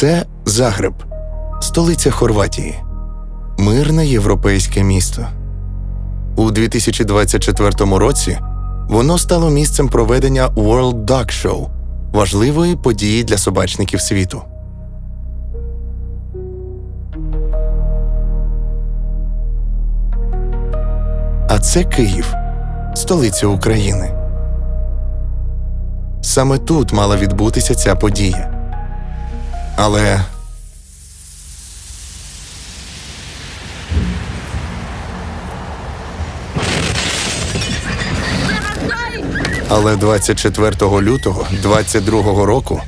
Це Загреб, столиця Хорватії, мирне європейське місто. У 2024 році воно стало місцем проведення World Dog Show – важливої події для собачників світу. А це Київ, столиця України. Саме тут мала відбутися ця подія. Але Але 24 лютого 22 року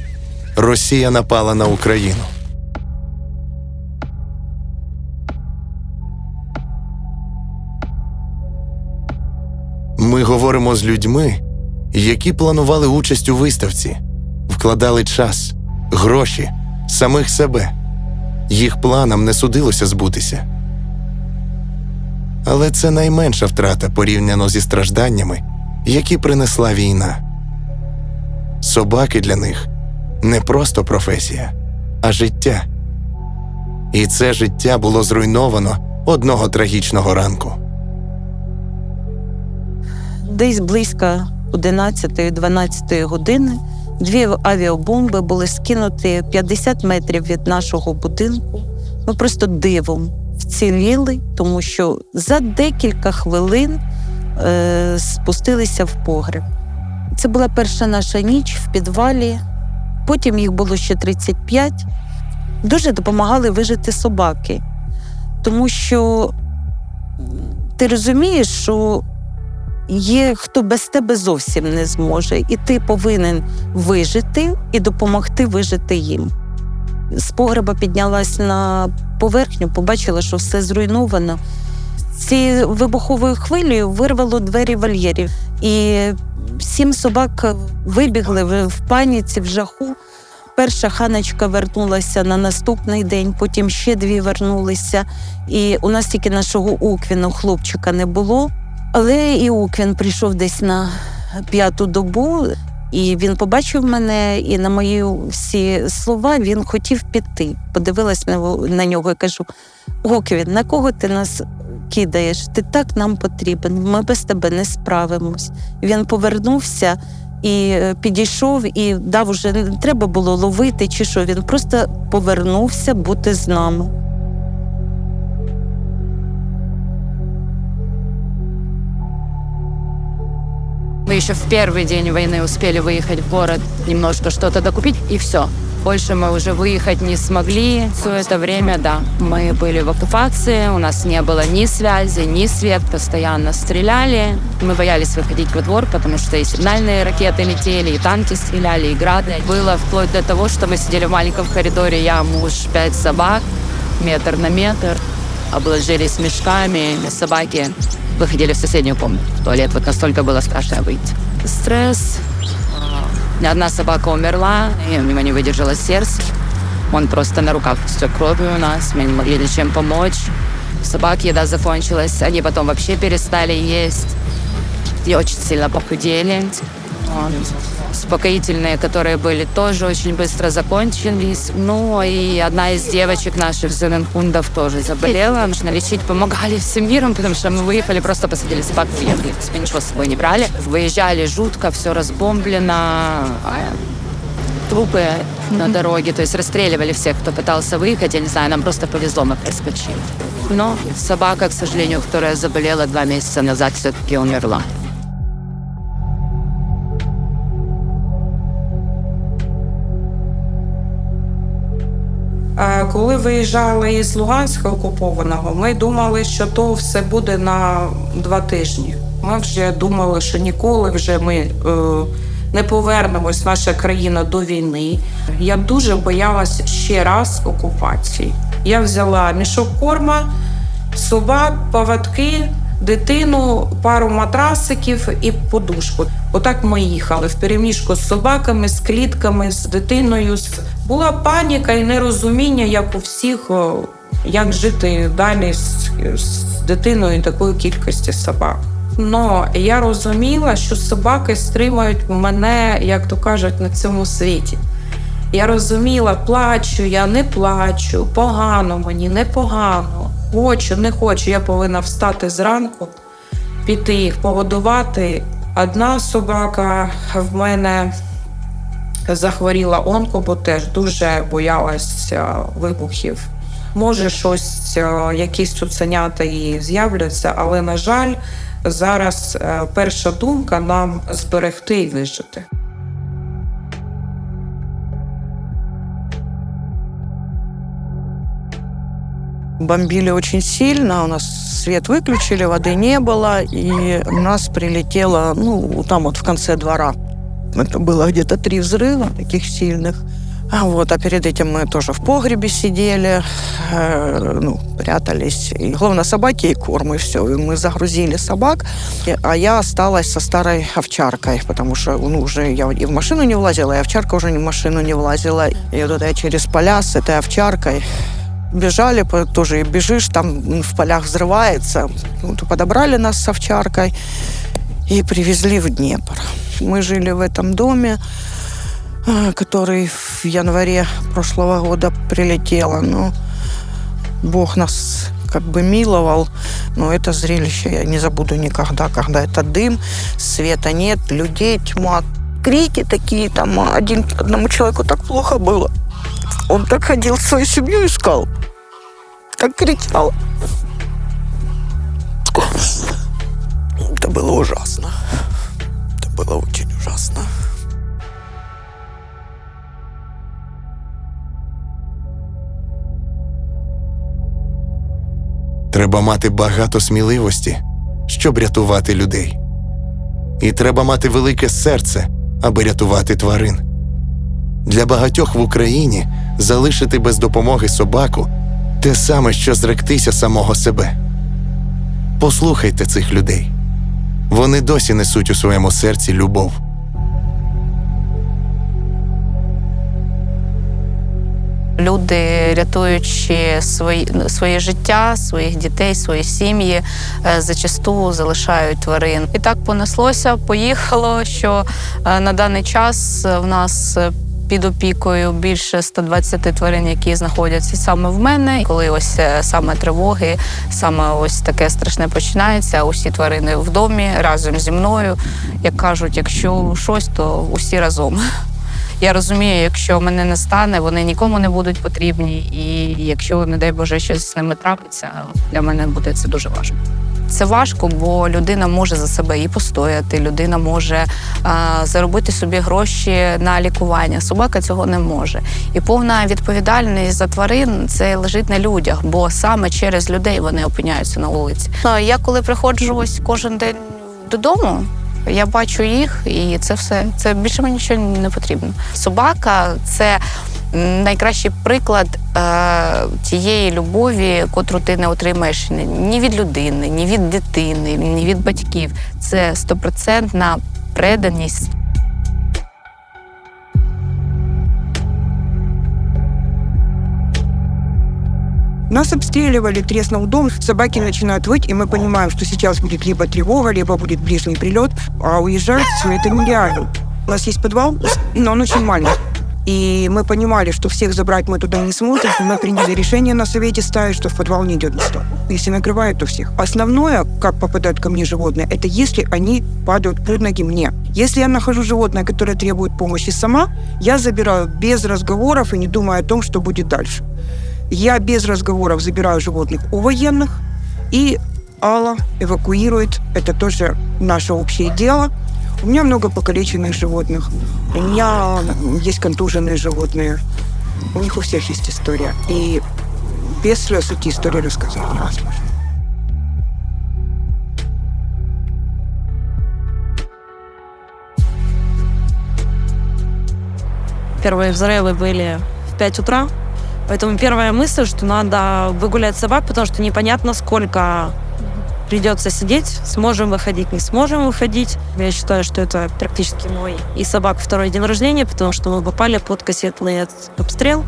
Росія напала на Україну. Ми говоримо з людьми, які планували участь у виставці, вкладали час, гроші, самих себе. Їх планам не судилося збутися. Але це найменша втрата порівняно зі стражданнями, які принесла війна. Собаки для них не просто професія, а життя. І це життя було зруйновано одного трагічного ранку. Десь близько 11-12 години дві авіабомби були скинуті 50 метрів від нашого будинку. Ми просто дивом вціліли, тому що за декілька хвилин е, спустилися в погреб. Це була перша наша ніч в підвалі. Потім їх було ще 35. Дуже допомагали вижити собаки, тому що ти розумієш, що є хто без тебе зовсім не зможе, і ти повинен вижити і допомогти вижити їм. З погреба піднялась на поверхню, побачила, що все зруйновано. Ці вибуховою хвилею вирвало двері вольєрів, і сім собак вибігли в паніці, в жаху. Перша ханочка вернулася на наступний день, потім ще дві вернулися. І у нас тільки нашого Уквіну хлопчика не було. Але і Уквін прийшов десь на п'яту добу, і він побачив мене, і на мої всі слова він хотів піти. Подивилась на, нього і кажу: Уквін, на кого ти нас кидаєш? Ти так нам потрібен, ми без тебе не справимось. Він повернувся і е, підійшов, і дав уже не треба було ловити чи що. Він просто повернувся бути з нами. Мы еще в первый день войны успели выехать в город, немножко что-то докупить, и все. Больше мы уже выехать не смогли. Все это время, да, мы были в оккупации, у нас не было ни связи, ни свет, постоянно стреляли. Мы боялись выходить во двор, потому что и сигнальные ракеты летели, и танки стреляли, и грады. Было вплоть до того, что мы сидели в маленьком коридоре, я, муж, пять собак, метр на метр, обложились мешками, собаки выходили в соседнюю комнату, в туалет. Вот настолько было страшно выйти. Стресс. Ни одна собака умерла, и у него не выдержало сердце. Он просто на руках все кровью у нас, мы не могли ничем помочь. Собак еда закончилась, они потом вообще перестали есть. И очень сильно похудели. Успокоительные, которые были, тоже очень быстро закончились. Ну, и одна из девочек наших зеленхундов тоже заболела. Нужно лечить, помогали всем миром, потому что мы выехали, просто посадили собак, есть Мы ничего с собой не брали. Выезжали жутко, все разбомблено. а, Трупы на дороге, то есть расстреливали всех, кто пытался выехать. Я не знаю, нам просто повезло, мы проскочили. Но собака, к сожалению, которая заболела два месяца назад, все-таки умерла. Коли виїжджали із Луганська окупованого, ми думали, що то все буде на два тижні. Ми вже думали, що ніколи вже ми е, не повернемось, наша країна до війни. Я дуже боялась ще раз окупації. Я взяла мішок корма, собак, поводки, дитину, пару матрасиків і подушку. Отак ми їхали в переміжку з собаками, з клітками, з дитиною. Була паніка і нерозуміння, як у всіх, як жити далі з, з дитиною такої кількості собак. Но я розуміла, що собаки стримають мене, як то кажуть, на цьому світі. Я розуміла, плачу, я не плачу, погано мені, не погано. Хочу, не хочу. Я повинна встати зранку, піти їх погодувати. Одна собака в мене захворіла онко, бо теж дуже боялася вибухів. Може, щось, е, якісь цуценята її з'являться, але, на жаль, зараз е, перша думка нам зберегти і вижити. Бомбили очень сильно, у нас свет выключили, воды не было, и у нас прилетело, ну, там вот в конце двора. Это было где-то три взрыва таких сильных. А вот, а перед этим мы тоже в погребе сидели, э, ну, прятались. И главное, собаки и корм, и все. И мы загрузили собак, и- а я осталась со старой овчаркой, потому что, ну, уже я и в машину не влазила, и овчарка уже в машину не влазила. И вот это я через поля с этой овчаркой бежали, тоже и бежишь, там в полях взрывается. Ну, то подобрали нас с овчаркой и привезли в Днепр. Мы жили в этом доме, а, который в январе прошлого года прилетело. Но Бог нас как бы миловал, но это зрелище я не забуду никогда, когда это дым, света нет, людей тьма, крики такие, там один, одному человеку так плохо было. Он так ходил свою семью искал, так кричал. Это было ужасно. Это было очень ужасно. Треба мати багато сміливості, щоб рятувати людей. І треба мати велике серце, аби рятувати тварин. Для багатьох в Україні залишити без допомоги собаку те саме, що зректися самого себе. Послухайте цих людей. Вони досі несуть у своєму серці любов. Люди, рятуючи свої, своє життя, своїх дітей, свої сім'ї, е, зачасту залишають тварин. І так понеслося, поїхало, що е, на даний час в нас під опікою більше 120 тварин, які знаходяться саме в мене. Коли ось е, саме тривоги, саме ось таке страшне починається. Усі тварини в домі разом зі мною. Як кажуть, якщо щось, то усі разом. Я розумію, якщо мене не стане, вони нікому не будуть потрібні. І якщо, не дай Боже, щось з ними трапиться, для мене буде це дуже важко. Це важко, бо людина може за себе і постояти, людина може а, заробити собі гроші на лікування. Собака цього не може. І повна відповідальність за тварин це лежить на людях, бо саме через людей вони опиняються на вулиці. Я коли приходжу ось кожен день додому, я бачу їх, і це все. Це більше мені нічого не потрібно. Собака це найкращий приклад е, тієї любові, котру ти не отримаєш ні- ні від людини, ні від дитини, ні від батьків. Це стопроцентна преданість Нас обстреливали, треснул дом, собаки начинают выть, и мы понимаем, что сейчас будет либо тревога, либо будет ближний прилет, а уезжать это нереально. У нас есть подвал, но он очень маленький. И мы понимали, что всех забрать мы туда не сможем, мы приняли решение на совете ставить, что в подвал не идет никто. Если накрывает, то всех. Основное, как попадают ко мне животные, это если они падают под ноги мне. Если я нахожу животное, которое требует помощи сама, я забираю без разговоров и не думая о том, что будет дальше. Я без разговоров забираю животных у военных, и Алла эвакуирует. Это тоже наше общее дело. У меня много покалеченных животных. У меня есть контуженные животные. У них у всех есть история. И без слез эти истории рассказать невозможно. Первые взрывы были в 5 утра. Поэтому первая мысль, что надо выгулять собак, потому что непонятно, сколько придется сидеть, сможем выходить, не сможем выходить. Я считаю, что это практически мой и собак второй день рождения, потому что мы попали под кассетный обстрел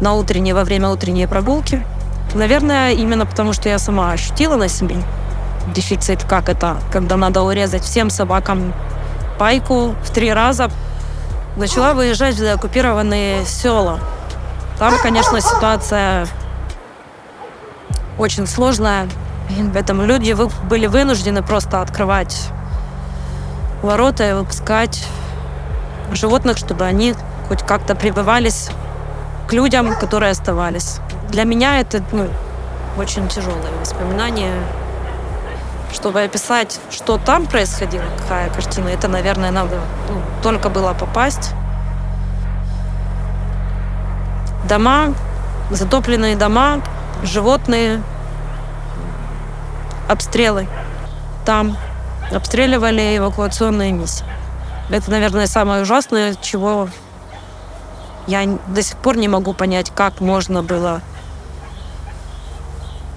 на утренней, во время утренней прогулки. Наверное, именно потому, что я сама ощутила на себе дефицит, как это, когда надо урезать всем собакам пайку в три раза. начала выезжать в заоккупированные села. Там, конечно, ситуация очень сложная. Поэтому люди были вынуждены просто открывать ворота и выпускать животных, чтобы они хоть как-то прибывались к людям, которые оставались. Для меня это ну, очень тяжелые воспоминания. Чтобы описать, что там происходило, какая картина, это, наверное, надо ну, только было попасть. Дома, затопленные дома, животные, обстрелы. Там обстреливали эвакуационные миссии. Это, наверное, самое ужасное, чего я н- до сих пор не могу понять, как можно было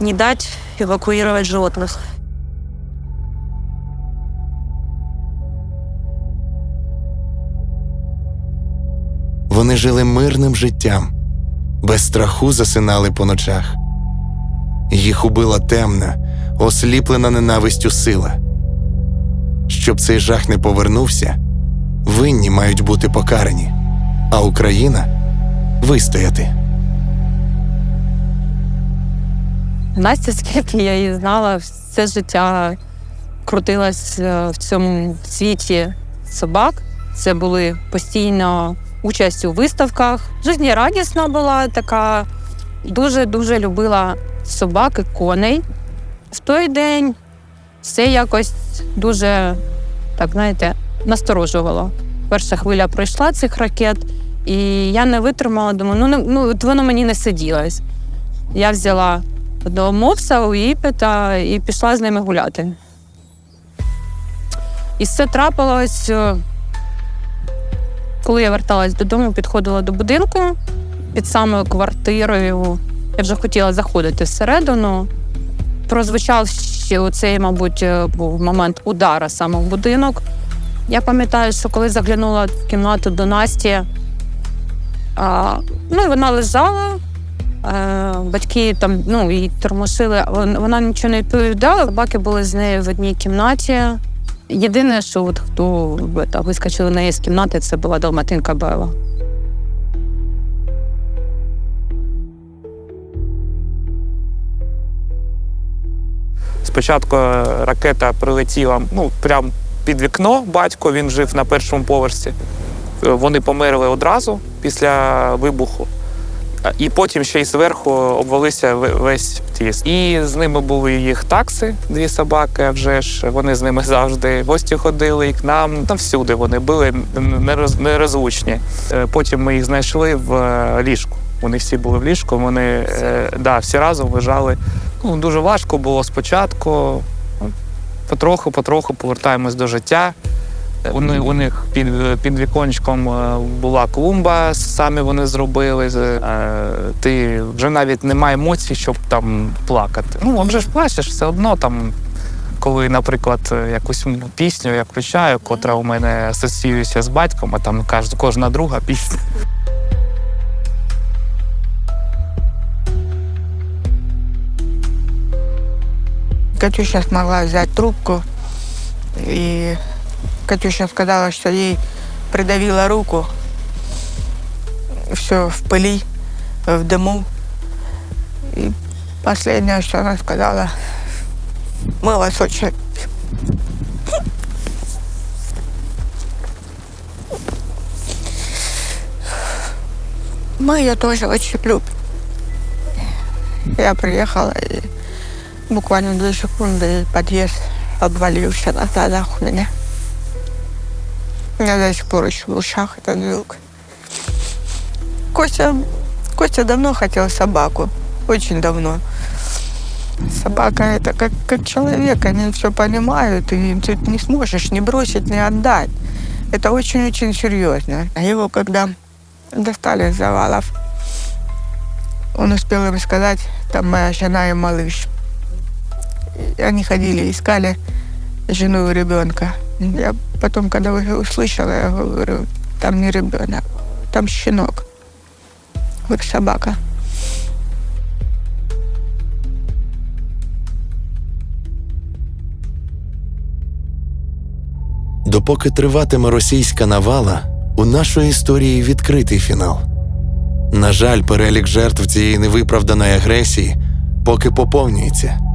не дать эвакуировать животных. Вони жили мирним життям, без страху засинали по ночах. Їх убила темна, осліплена ненавистю сила. Щоб цей жах не повернувся, винні мають бути покарані, а Україна вистояти. Настя, скільки я її знала, все життя крутилась е, в цьому світі собак. Це були постійно участь у виставках. Жизнєрадісна була така, дуже-дуже любила собак і коней. В той день все якось дуже, так знаєте, насторожувало. Перша хвиля пройшла цих ракет, і я не витримала, думаю, ну, ну от воно мені не сиділось. Я взяла до мопса у Іпета і пішла з ними гуляти. І все трапилось, е, коли я верталась додому, підходила до будинку під самою квартирою. Я вже хотіла заходити всередину. Прозвучав ще оцей, мабуть, е, був момент удара саме в будинок. Я пам'ятаю, що коли заглянула в кімнату до Насті, а, ну, вона лежала, Е, Батьки там ну її тормошили, вона нічого не відповідала. Собаки були з нею в одній кімнаті. Єдине, що от хто е, вискочили на неї з кімнати, це була Далматинка Бела. Спочатку е, ракета прилетіла ну, прямо під вікно. Батько він жив на першому поверсі. Е, Вони померли одразу після вибуху. Е, І потім ще й зверху обвалився весь тіс. І з ними були їх такси, дві собаки, вже ж вони з ними завжди в гості ходили і к нам. Там всюди вони були нероз- нерозлучні. Потім ми їх знайшли в ліжку. Вони всі були в ліжку. Вони да, всі разом лежали. Ну, дуже важко було спочатку. Ну, Потроху, потроху повертаємось до життя. У, у них під, під віконечком е, була клумба, самі вони зробили. Е, Ти вже навіть немає емоцій, щоб там плакати. Ну, вже ж плачеш все одно там. Коли, наприклад, якусь пісню я включаю, котра у мене асоціюється з батьком, а там кожна друга пісня. Катюша смогла взять трубку, и Катюша сказала, что ей придавило руку. Все в пыли, в дыму. И последнее, что она сказала, мы вас очень любим». Мы ее тоже очень любим. Я приехала и Буквально две секунды подъезд обвалился на глазах у меня. У до сих пор еще в ушах этот звук. Костя, Костя давно хотел собаку. Очень давно. Собака это как, как человек, они все понимают, и ты не сможешь не бросить, не отдать. Это очень-очень серьезно. А его когда достали из завалов, он успел им сказать, там моя жена и малыш. Они ходили, искали жену и ребенка. Я потом, когда уже услышала, я говорю, там не ребенок, там щенок. Вот собака. Допоки триватиме російська навала, У нашої історії відкритий фінал. На жаль, перелік жертв цієї невиправданої агресії поки поповнюється.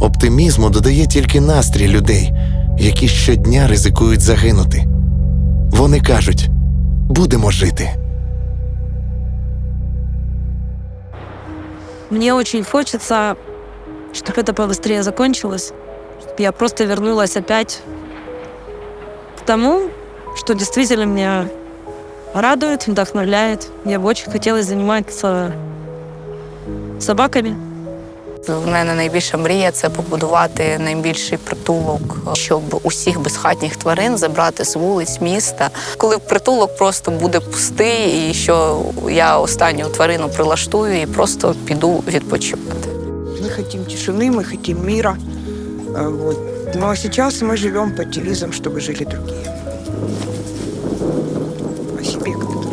Оптимізму додає тільки настрій людей, які щодня ризикують загинути. Вони кажуть: будемо жити. Мне очень хочется, чтобы это побыстрее закончилось, чтобы я просто вернулась опять к тому, что действительно меня радует, вдохновляет. Я бы очень хотела заниматься собаками. В мене найбільша мрія це побудувати найбільший притулок, щоб усіх безхатніх тварин забрати з вулиць міста. Коли притулок просто буде пустий, і що я останню тварину прилаштую і просто піду відпочивати. Мы хотим тишины, мы хотим мира. А, Вот. Но сейчас мы живем под девизом, чтобы жили другие. О себе как-то.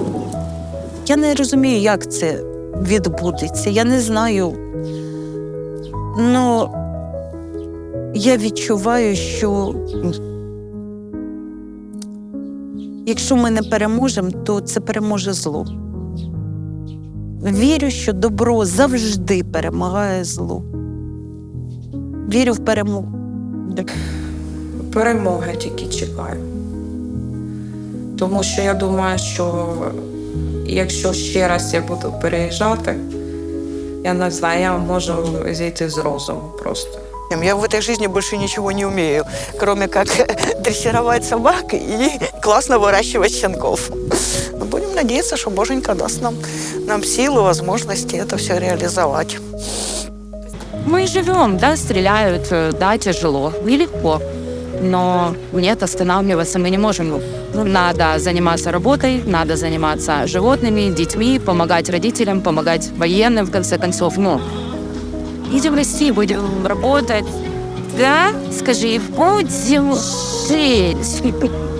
Я не розумію, як це відбудеться. Я не знаю. Ну, я відчуваю, що якщо ми не переможемо, то це переможе зло. Вірю, що добро завжди перемагає зло. Вірю в перемогу. Перемоги тільки чекаю. Тому що я думаю, що якщо ще раз я буду переїжджати, я не знаю, я можу зійти з розуму просто. Я в этой жизни больше ничего не умею, кроме как дрессировать собак и классно выращивать щенков. Но будем надеяться, что Боженька даст нам, нам силы, возможности это все реализовать. Мы живем, да, стреляют, э, да, тяжело, нелегко. Но нет, останавливаться мы не можем. Ну, Надо заниматься работой, надо заниматься животными, детьми, помогать родителям, помогать военным, в конце концов. Ну, идем расти, будем работать. Да? Скажи, будем жить.